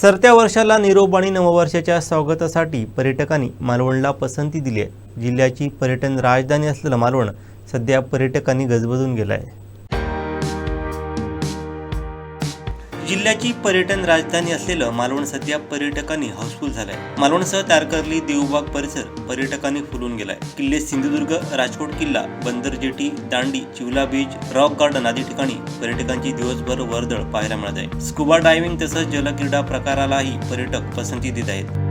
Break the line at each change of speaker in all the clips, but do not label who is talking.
सरत्या वर्षाला निरोप आणि नववर्षाच्या स्वागतासाठी पर्यटकांनी मालवणला पसंती दिली आहे. जिल्ह्याची पर्यटन राजधानी असलेलं मालवण सध्या पर्यटकांनी गजबजून गेलं आहे. जिल्ह्याची पर्यटन राजधानी असलेलं मालवण सध्या पर्यटकांनी हाऊसफुल झालंय. मालवणसह तारकर्ली देवबाग परिसर पर्यटकांनी फुलून गेलाय. किल्ले सिंधुदुर्ग राजकोट किल्ला बंदर jetty Dandi Chivla beach rock garden आदी ठिकाणी पर्यटकांची दिवसभर वर्दळ पाहायला मिळत आहे. स्कुबा डायव्हिंग तसंच जलक्रीडा प्रकारालाही पर्यटक पसंती देत आहेत.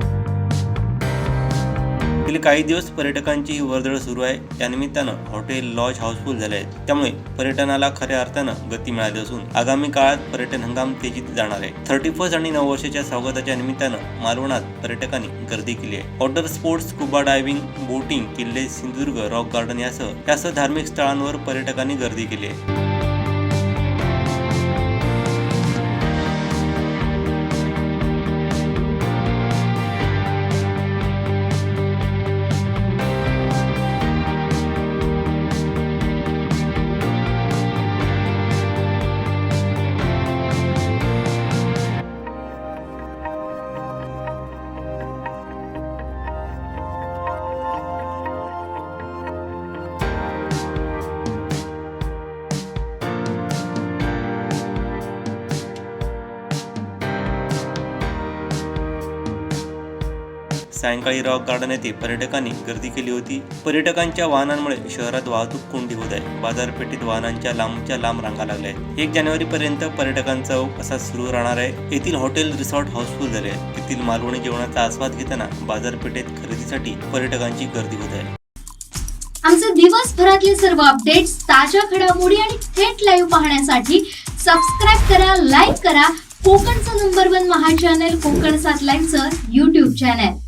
गेले काही दिवस पर्यटकांची ही वर्दळ सुरू आहे. त्यानिमित्तानं हॉटेल लॉज हाऊसफुल झाले आहेत. त्यामुळे पर्यटनाला खऱ्या अर्थानं गती मिळाली असून आगामी काळात पर्यटन हंगाम तेजीत जाणार आहे. थर्टी फर्स्ट आणि नववर्षाच्या स्वागताच्या निमित्तानं मालवणात पर्यटकांनी गर्दी केली आहे. Water sports scuba diving boating किल्ले सिंधुदुर्ग रॉक गार्डन यासह यासह धार्मिक स्थळांवर पर्यटकांनी गर्दी केली आहे. सायंकाळी रॉक गार्डन येथे पर्यटकांनी गर्दी केली होती. पर्यटकांच्या वाहनांमुळे शहरात वाहतूक कोंडी होत आहे. बाजारपेठेत वाहनांच्या लांबच्या लांब रांगा लागल्या आहेत. एक जानेवारी पर्यंत पर्यटकांचा असा सुरू राहणार आहे. येथील हॉटेल रिसॉर्ट हाऊसफुल झाले आहे. येथील मालवणी जेवणाचा आस्वाद घेताना बाजारपेठेत खरेदीसाठी पर्यटकांची गर्दी होत आहे.
आमचे दिवसभरातले सर्व अपडेट्स ताज्या घडामोडी आणि थेट लाईव्ह पाहण्यासाठी सबस्क्राईब करा लाईक करा. कोकणचं नंबर वन महा चॅनल कोकण सात लाईव्हचं युट्यूब चॅनल